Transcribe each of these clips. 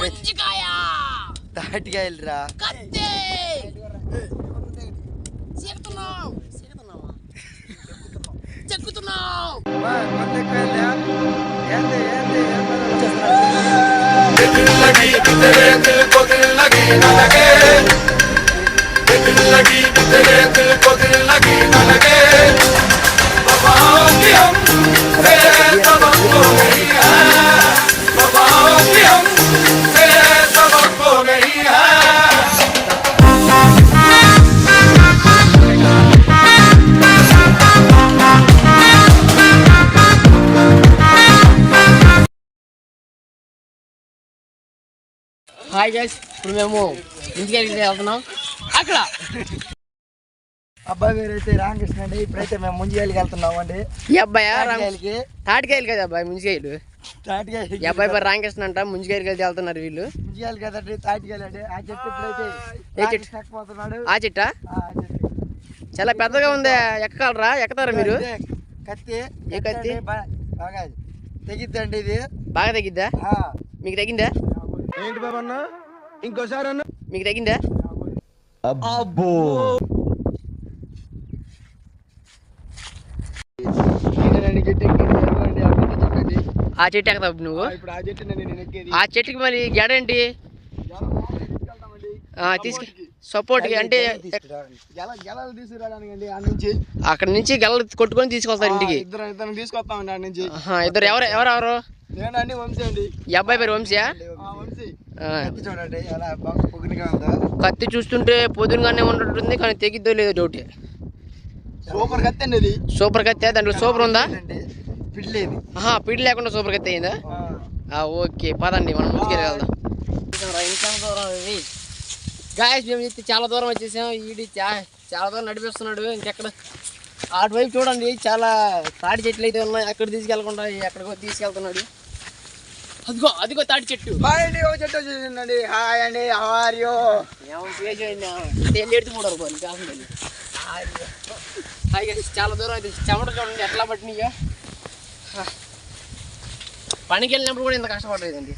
ముంజికాయ తాటికాయలు రా కత్తి. చీకుతున్నావా చెక్కుతున్నావు. ఏంది హాయ్ గైస్ ఇప్పుడు మేము ఇంటికి వెళ్తున్నాం. అక్కడ! అబ్బాయి పేరైతే రామకృష్ణ అండి. ఇప్పుడైతే మేము ముంజిగాయలకి వెళ్తున్నాం అండి. ఈ అబ్బాయి? తాటికాయలకి తాటికాయలు కదా అబ్బాయి ముంజికాయలు తాటికాయలకి ఈ అబ్బాయి పేరు రామకృష్ణ అంట ముంజికాయలకి వెళ్తే వెళ్తున్నారు వీళ్ళు. ముంజిగాయలు కదండి తాటికాయలు అండి. ఆ చెట్టు ఇప్పుడైతే ఆ చెట్టా. చాలా పెద్దగా ఉంది ఎక్కగలరా? ఎక్కుతారా మీరు? కత్తి ఏ కత్తి? బాగా తెగిద్దండి ఇది. బాగా తగ్గిద్దా ఆ. మీకు తగ్గిందా ఏంటి బాబు అన్న? ఇంకోసారి అన్న? మీకు తగ్గిందా అబ్బో! ఆ చెట్టు ఎక్కుతావు నువ్వు? ఇప్పుడు ఆ చెట్టుకి మరి గడేంటి తీసుకు సపోర్ట్కి. అంటే అక్కడ నుంచి గెల కొట్టుకొని తీసుకొస్తారు ఇంటికి. ఇద్దరు ఎవరు ఎవరెవరు నేనండి వంశీ అండి. ఈ అబ్బాయి పేరు వంశీయా? కత్తి చూస్తుంటే పొద్దునగానే ఉంటుంటుంది కానీ తెగిద్దో లేదో డౌట్ సూపర్ కత్తి అండి ఇది. సూపర్ కత్తి దాంట్లో సూపర్ ఉందా? పిల్లేది. ఆహా పిడి లేకుండా సూపర్ కత్తి అయిందా? ఓకే పదండి మనం ముందుకెళ్ళి వెళ్దాం. గాయస్ మేము అయితే చాలా దూరం వచ్చేసాం. ఈడి చాలా దూరం నడిపిస్తున్నాడు. ఇంకెక్కడ? అటువైపు చూడండి చాలా తాటి చెట్లు అయితే ఉన్నాయి. అక్కడ తీసుకెళ్ళకుండా ఎక్కడికో తీసుకెళ్తున్నాడు. అదిగో అదిగో తాటి చెట్టు. హాయ్ అండి ఒక చెట్టు వచ్చేసిందండి హాయ్ అండి హౌ యూ ఏమో పేజ్ అయింది తేలి ఎడుతు కూడా పోను కాకుండా హాయ్ చాలా దూరం అయితే చెమట చూడండి ఎట్లా పట్టినాయో. పనికి వెళ్ళినప్పుడు కూడా ఇంత కష్టపడలేదండి.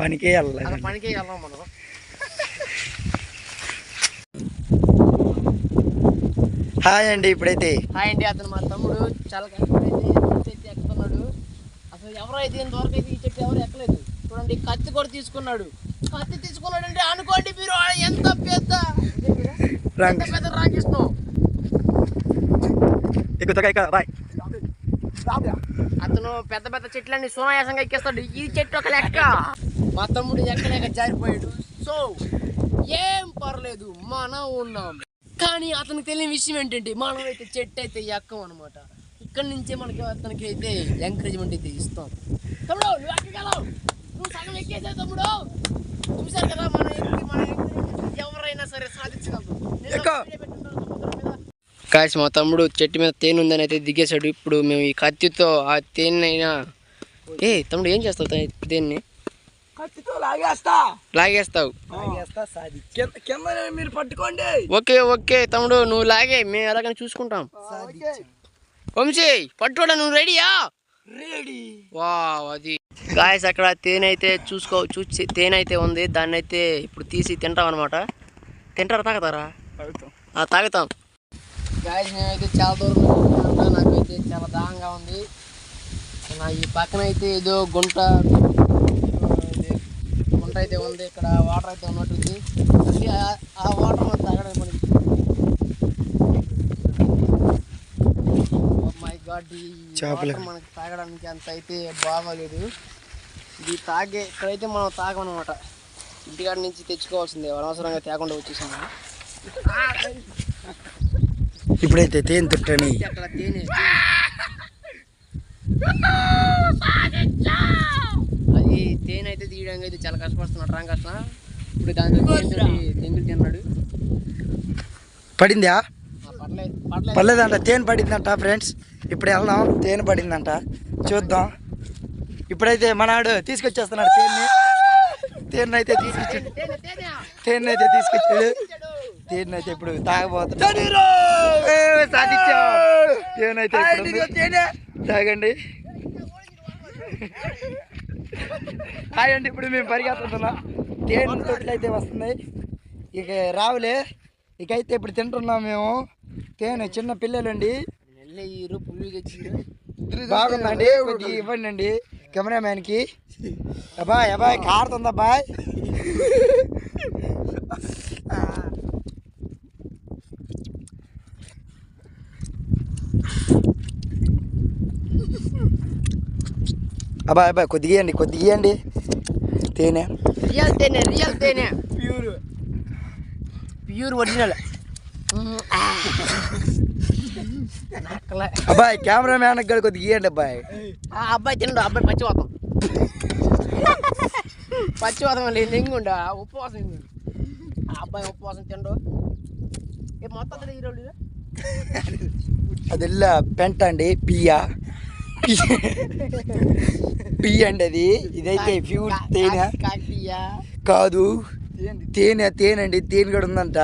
పనికే వెళ్ళాలి అలా పనికే వెళ్ళాం మనం. హాయ్ అండి ఇప్పుడైతే. హాయ్ అండి అతను మా తమ్ముడు చాలా కష్టపడైతే చెట్టు అయితే ఎక్కుతున్నాడు అసలు ఎవరైతే ఇంతవరకు అయితే ఈ చెట్టు ఎవరు ఎక్కలేదు. చూడండి కత్తి కూడా తీసుకున్నాడు. కత్తి తీసుకున్నాడు అంటే అనుకోండి మీరు ఎంత పెద్ద ఎంత పెద్ద బాయ్ అతను పెద్ద పెద్ద చెట్లన్నీ సునాయాసంగా ఎక్కేస్తాడు. ఈ చెట్టు ఒక లెక్క. మా తమ్ముడు ఎక్కలేక జారిపోయాడు. సో ఏం పర్లేదు మనం ఉన్నాం. కానీ అతనికి తెలియని విషయం ఏంటంటే మనం అయితే చెట్టు అయితే ఎక్కం అనమాట ఇక్కడి నుంచే మనకి అతనికి అయితే ఎంకరేజ్మెంట్ అయితే ఇస్తాం. తమ్ముడు నువ్వు ఎక్కగలవు నువ్వు సగం ఎక్కేసావు తమ్ముడు. చూసారు కదా మన ఎక్కి మన ఎవరైనా సరే సాధించగలరు. కాసి మా తమ్ముడు చెట్టు మీద తేనె ఉందని అయితే దిగేశాడు. ఇప్పుడు మేము ఈ కత్తితో ఆ తేనె అయినా ఏ తమ్ముడు ఏం చేస్తావు తేనెని కత్తితో లాగేస్తా. లాగేస్తావు. కింద మీరు పట్టుకోండి. Okay okay. తమ్ముడు నువ్వు లాగే. మేము ఎలాగైనా చూసుకుంటాం. వంశీ పట్టుకోడా నువ్వు రెడీయా? రెడీ. వా అది. గాయస్ అక్కడ తేనె అయితే చూసుకో చూసి తేనె అయితే ఉంది. దాన్ని అయితే ఇప్పుడు తీసి తింటాం అనమాట తింటారా తాగుతారా? తాగుతాం. గాయస్ మేమైతే చాలా దూరం. నాకైతే చాలా దాహంగా ఉంది. నా ఈ పక్కన అయితే ఏదో గుంట గుంట అయితే ఉంది. ఇక్కడ వాటర్ అయితే ఉన్నట్టుంది. ఆ- వాటర్ తాగడానికి మనకి మై గాడ్ ఈ చేపలు. మనకి తాగడానికి అంత అయితే బాగోలేదు. ఇది తాగే ఇక్కడైతే మనం తాగమన్నమాట. ఇంటికాడ నుంచి తెచ్చుకోవాల్సిందే అనవసరంగా తేకుండా వచ్చేసాము ఇప్పుడైతే తేనె తుట్టని. అక్కడ తేనె అది తేనె అయితే తీయడానికి అయితే చాలా కష్టపడుతున్నాడు. రాంగ్ కష్టం ఇప్పుడు దాంతో తేనె తెంగులు తిన్నాడు. పడిందా? పర్లేదు పర్లేదంట తేనె పడిందంట ఫ్రెండ్స్ ఇప్పుడు వెళ్దాం. తేనె పడిందంట. చూద్దాం. ఇప్పుడైతే మనాడు తీసుకొచ్చేస్తున్నాడు తేనె. తేనె అయితే తీసుకొచ్చాడు. తేనె అయితే తీసుకొచ్చాడు తేనె అయితే ఇప్పుడు తాగబోతున్నాడు తేనె అయితే ఇప్పుడు. తాగండి. హాయ్ అండి ఇప్పుడు మేము పరిగెత్తుతున్నాం తేనె తొట్లు అయితే వస్తున్నాయి. ఇక రావులే. ఇక అయితే ఇప్పుడు తింటున్నాం మేము. తేనె చిన్న పిల్లలండి. నెల్లయ్యూరు పుల్లు తెచ్చిండు బాగుందండి. కొద్దిగా ఇవ్వండి అండి కెమెరామ్యాన్కి అబ్బాయ్ అబ్బాయ్ కారుతుంది అబ్బాయ్. అబ్బాయ్ అబ్బాయ్ కొద్దిగా ఇవ్వండి కొద్దిగా ఇవ్వండి. తేనె. రియల్ తేనె రియల్ తేనె. ప్యూర్. Pure original. అబ్బాయ్ కెమెరామ్యాన్ కూడా కొద్దిగా ఇవ్వండి అబ్బాయి. ఆ అబ్బాయి తినడు ఆ అబ్బాయి పచ్చివాతం. పచ్చివాతం లేదు ఎంగుండ ఉపవాసం అబ్బాయి ఉపవాసం తినడు ఏ మొత్తం ఈరోజు అది ఇలా పెంట అండి పియ్య. పియ్య అండి అది. ఇదైతే ప్యూర్ తేనె. కాదు. తేనె. తేనె అండి తేనె కూడా ఉందంట.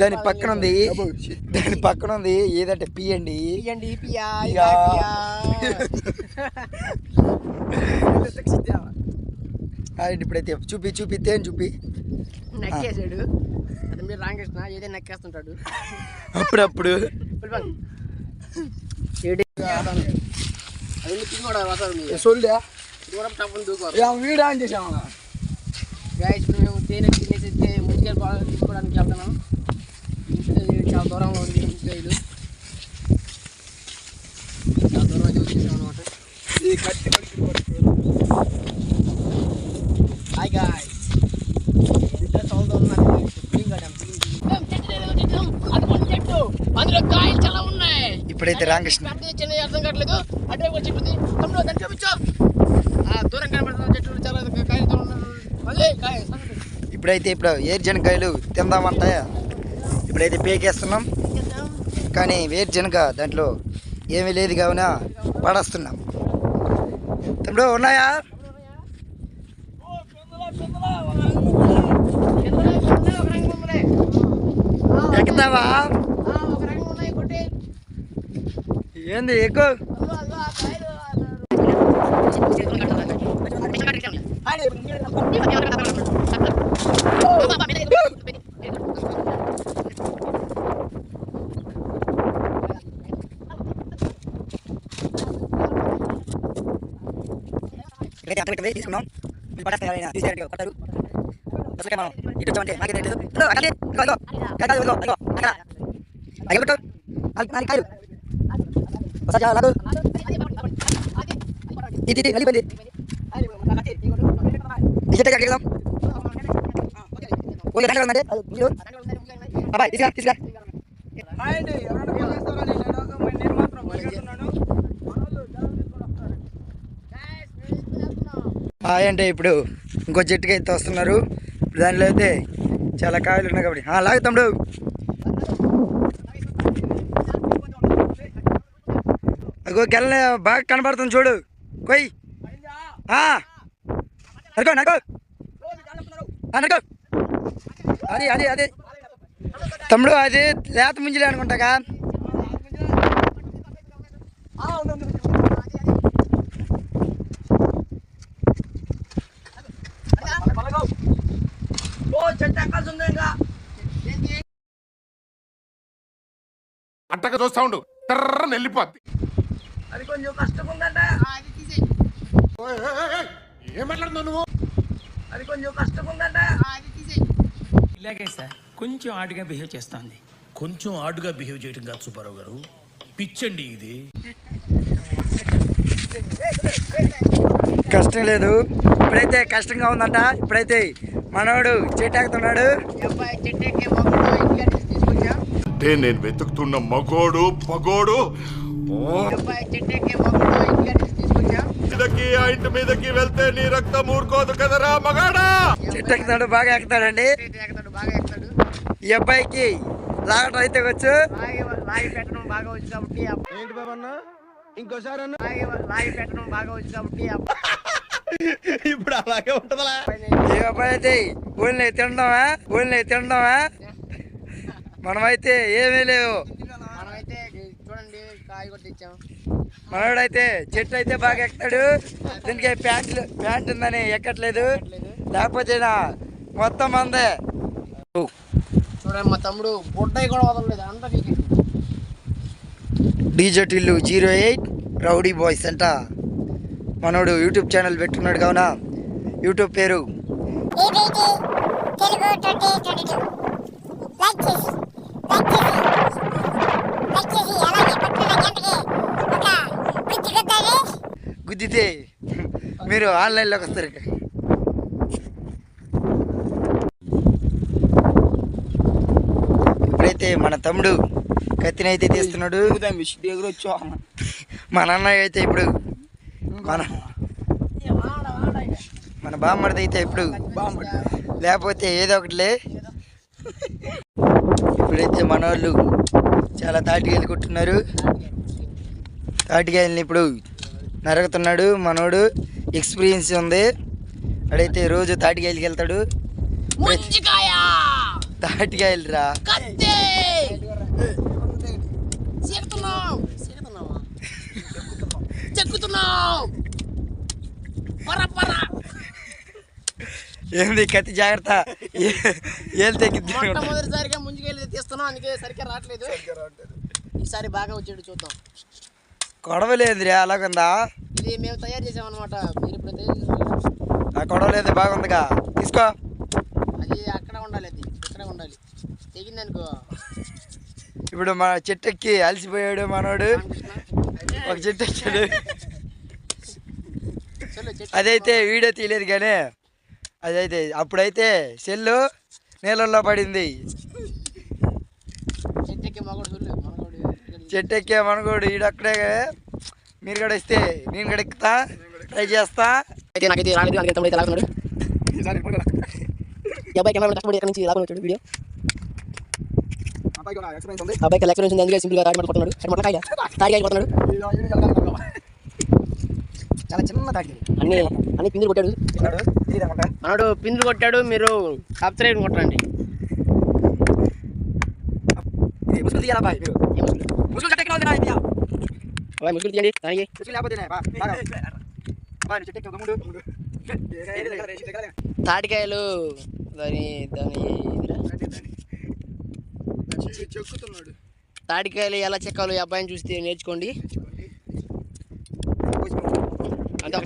దాని పక్కన ఉంది. దాని పక్కన ఉంది. ఏదంటే పి అండి ఇప్పుడైతే చూపి చూపి తేనె చూపి. నక్కేసాడు అది మీరు రామకృష్ణ ఏదైనా నక్కేస్తుంటాడు. అప్పుడప్పుడు. దూరం తప్పని ఆన్ చేసాము మేము తేనె తినేసి తే- ముందుకెళ్ళి బాగా తీసుకోవడానికి వెళ్తున్నాం. ఇది చాలా దూరంలో ఉంది ఇల్లు చాలా దూరం అయితే వచ్చేసాం అనమాట హాయ్ గాయస్ చాలా ఉన్నది చెట్టు అందులో కాయలు చాలా ఉన్నాయి. ఇప్పుడైతే రామకృష్ణ చిన్న అర్థం కావట్లేదు. ఒక చెట్టు ఉంది తమ్ముడు దాన్ని చూపించు. ఆ దూరం కనబడుతున్న చెట్లు చాలా అదే కాయ. ఇప్పుడైతే ఇప్పుడు వేరుజనకాయలు తిందామంట ఇప్పుడైతే పేకేస్తున్నాం. కానీ వేరుజనక దాంట్లో ఏమీ లేదు కావున పడేస్తున్నాం. తమ్ముడు ఉన్నాయా? ఉన్నాయి, ఒక ఎక్కుతావా? ఏంది ఎక్కువ అదిగో, అదిగో, ఆ కాయలు, ఇక్కడైతే అక్కడ ఇక్కడ తీసుకున్నాం ఇది పడేస్తే ఎవరైనా తీసేయాలి కొట్టారు అసలుకే మనం ఇటు వచ్చామంటే మాకే తెలియదు ఇదిగో, అక్కడే, ఇదిగో, ఇదిగో. కాదు, కాదు, ఇదిగో, ఇదిగో, అక్కడ. అక్కడ పెట్టు. నాలుగు- నాలుగు కాయలు. ఒకసారి చాలా లాగు. ఇది, ఇది, వెళ్ళిపోయింది. ఈ చెట్టు ఎక్కడికి వెళ్దాం? ఓకే, దాంట్లో ఉందండి. అది మీరు. అబ్బాయి, తీసుకురా, తీసుకురా. హాయ్ హాయ్ అంటే ఇప్పుడు ఇంకో జట్టుకి అయితే వస్తున్నారు. ఇప్పుడు దానిలో అయితే చాలా కాయలు ఉన్నాయి కాబట్టి. ఆ, తమ్ముడు. అగో గెల బాగా కనబడుతుంది చూడు. కొయ్. నడుకో నడుకో. ఆ, నడుకో. అది అది అది. తమ్ముడు అది లేత ముంజలే అనుకుంటాగా. అంటగా చూస్తా ఉండు. తర్రని వెళ్ళిపోద్ది. అది కొంచెం కష్టం ఉందంట ఓయ్, ఏయ్, ఏయ్, ఏయ్, ఏం మాట్లాడుతున్నావు నువ్వు? అది కొంచెం కష్టం ఉందంట ఇలాగే సార్ కొంచెం ఆడుగా బిహేవ్ చేస్తోంది. కొంచెం ఆడుగా బిహేవ్ చేయడం కాదు సుబ్బారావు గారు. పిచ్చండి ఇది. కష్టం లేదు. ఇప్పుడైతే కష్టంగా ఉందంట. ఇప్పుడైతే మనోడు చెట్టు ఎక్కుతున్నాడు ఈ అబ్బాయి చెట్టు ఎక్కే మొక్కడు ఇంటికి తీసుకొచ్చాం అంటే నేను వెతుకుతున్న మగోడు పగోడు. మీదకి ఆ ఇంటి మీదకి వెళ్తే నీ రక్తం ఊరుకోదు కదరా మగాడా? చెట్టు ఎక్కుతాడు బాగా ఎక్కుతాడండి చెట్టు ఎక్కుతాడు బాగా ఎక్కుతాడు ఈ అబ్బాయికి లాగటం అయితే వచ్చు. లాగి పెట్టడం బాగా వచ్చు కాబట్టి ఇంకోసారి లాగి లాగి పెట్టడం బాగా వచ్చు కాబట్టి ఇప్పుడు అలాగే ఉంటదా ఈ అబ్బాయి అయితే ఊళ్ళో తినడమా ఊళ్ళో తినడమా మనమైతే ఏమీ లేవు. చూడండి కాయ కొట్టించాం. మనోడైతే చెట్టు అయితే బాగా ఎక్కుతాడు. దీనికి ప్యాంట్లు ప్యాంట్ ఉందని ఎక్కట్లేదు. లేకపోతే నా మొత్తం మందే చూడండి మా తమ్ముడు బొడ్డయి కూడా వదలలేదు అంతా DJ Tillu zero eight rowdy boys అంట. మనోడు యూట్యూబ్ ఛానల్ పెట్టుకున్నాడు కావున. యూట్యూబ్ పేరు. గుద్దితే మీరు ఆన్లైన్లోకి వస్తారు. ఇప్పుడైతే మన తమ్ముడు కత్తిని అయితే తీస్తున్నాడు. మన అన్నయ్య అయితే ఇప్పుడు మన మన బామ్మడిది అయితే ఇప్పుడు లేకపోతే ఏదో ఒకటిలే. ఇప్పుడైతే మన వాళ్ళు చాలా తాటికాయలు కొట్టున్నారు. తాటికాయలని ఇప్పుడు నరుగుతున్నాడు మనోడు. ఎక్స్పీరియన్స్ ఉంది. అడైతే రోజు తాటికాయలకి వెళ్తాడు. తాటికాయలు రా. చెక్కుతున్నావు. పర పర. ఏంది కత్తి జాగ్రత్త? ఏళ్ళు తెగిద్ది మొట్టమొదటిసారిగా ముంజికాయలు తీస్తున్నాం అందుకే సరిగ్గా రావట్లేదు. ఈసారి బాగా వచ్చాడు చూద్దాం. కొడవలేదురా అలాగుందా ఇది మేము తయారు చేసామన్నమాట. మీరు ఇప్పుడు ఆ కొడవలేదు బాగుందిగా. తీసుకో. అది అక్కడ ఉండాలి అది ఇక్కడ ఉండాలి. తెగిందనుకో. ఇప్పుడు మన చెట్టు ఎక్కి అలసిపోయాడు మనోడు. ఒక చలో చెట్టు అదైతే వీడియో తీయలేదు కానీ అదైతే అప్పుడైతే సెల్లు నీళ్ళల్లో పడింది. చెట్టు ఎక్కి మనగోడు చెట్టు ఎక్కే మనకోడు ఈడక్కడే మీరు కూడా ఇస్తే నేను కూడా ఎక్కుతా ట్రై చేస్తా. అయితే నాకైతే రాలేదు అందుకే తమ్ముడు అయితే లాగుతున్నాడు. ఈ అబ్బాయి కెమెరా కష్టపడి ఎక్కడి నుంచి వచ్చాడు వీడియో. అబ్బాయికి ఎక్స్పీరియన్స్ ఉంది అందుకే సింపుల్గా తాడి హెడ్ మొట్ల కొడుతున్నాడు చాలా చిన్న తాటి అన్ని అన్ని పిందులు కొట్టాడు మనోడు పిందులు కొట్టాడు మీరు సబ్స్క్రైబ్ కొట్టండి ముసుగు తీయాలా బాయ్ ముసుగులు? అబ్బాయి ముసుగులు తీయండి దానికి ముసుగు లేకపోతేనే బా బాగా. బా, నువ్వు చెట్టు ఎక్కి ఒక మూడు, మూడు. తాటికాయలు దాని దాని. చెక్కుతున్నాడు. తాటికాయలు ఎలా చెక్కాలో ఈ అబ్బాయిని చూస్తే నేర్చుకోండి. అంతే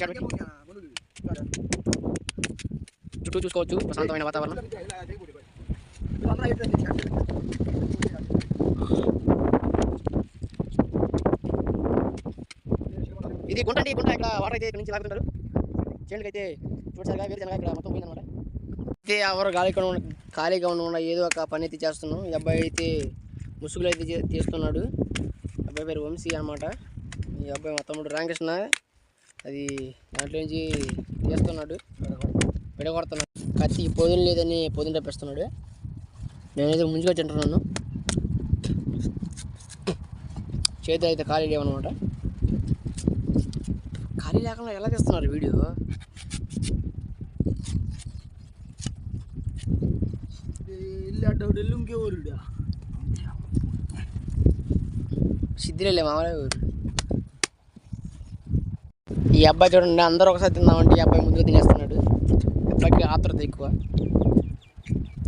చుట్టూ చూసుకోవచ్చు ప్రశాంతమైన వాతావరణం. ఇది గుంట అండి గుంట ఇక్కడ వాటర్ అయితే ఇక్కడ నుంచి లాగుతుంటారు. చేనులకి అయితే చూడసారిగా వేరుశనగ ఇక్కడ మొత్తం పోయిందన్నమాట. అయితే ఎవరు ఖాళీగా ఉన్న ఖాళీగా ఉండకుండా ఏదో ఒక పని అయితే చేస్తున్నాం. ఈ అబ్బాయి అయితే ముసుగులు అయితే తీస్తున్నాడు. అబ్బాయి పేరు వంశీ అనమాట ఈ అబ్బాయి మా తమ్ముడు రామకృష్ణ. అది దాంట్లో నుంచి తీస్తున్నాడు విడగొడుతున్నాడు. కత్తి పొదులు లేదని పొదులు తెప్పిస్తున్నాడు నేనైతే ముందుగా తింటున్నాను. చేతి అయితే ఖాళీ లేవనమాట ఖాళీ లేకుండా ఎలా తీస్తున్నారు వీడియో? సిద్ధిలే మామూలే ఊరు ఈ అబ్బాయి చూడండి అందరూ ఒకసారి తిందామంటే ఈ అబ్బాయి ముందుగా తినేస్తున్నాడు. ఎప్పటికీ అబ్బాయికి ఆత్రత ఎక్కువ.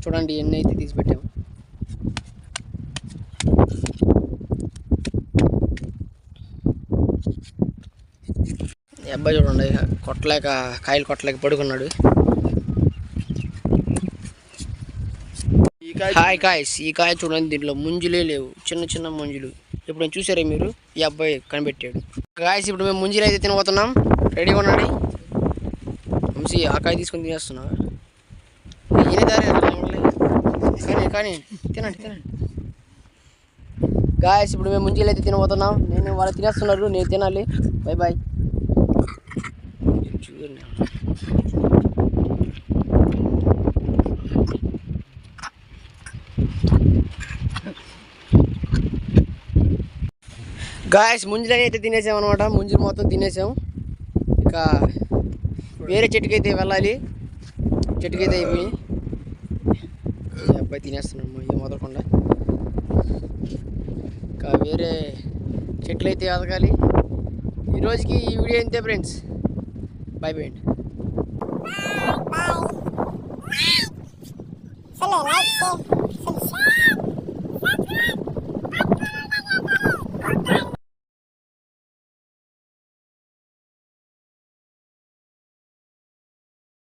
చూడండి ఎన్ని అయితే తీసి పెట్టాము. ఈ అబ్బాయి చూడండి కొట్టలేక కాయలు కొట్టలేక పడుకున్నాడు. హాయ్ కాయస్ ఈ కాయ చూడండి దీంట్లో ముంజులే లేవు. చిన్న చిన్న ముంజులు. ఇప్పుడు నేను చూసారా మీరు? ఈ అబ్బాయి కనిపెట్టాడు. కాయస్ ఇప్పుడు మేము ముంజులు అయితే తినబోతున్నాం. రెడీగా ఉన్నాడు వంశీ ఆ కాయ తీసుకొని తినేస్తున్నా. ఈయన దారి కానీ కానీ తినండి తినండి. గాయస్ ఇప్పుడు మేము ముంజీలు అయితే తినబోతున్నాం. నేను వాళ్ళు తినేస్తున్నారు. నేను తినాలి. బాయ్ బాయ్ చూడండి గాయస్ ముంజులు అయితే తినేసాం అనమాట ముంజులు మొత్తం తినేసాం. ఇక వేరే చెట్టుకి అయితే వెళ్ళాలి. చెట్టుకి అయితే అయిపోయి అబ్బాయి తినేస్తున్నాము ఏం మొదలకుండా ఇంకా వేరే చెట్లు అయితే ఎదగాలి ఈ ఈ వీడియో అంతే ఫ్రెండ్స్. బై బై అండి Hello, like.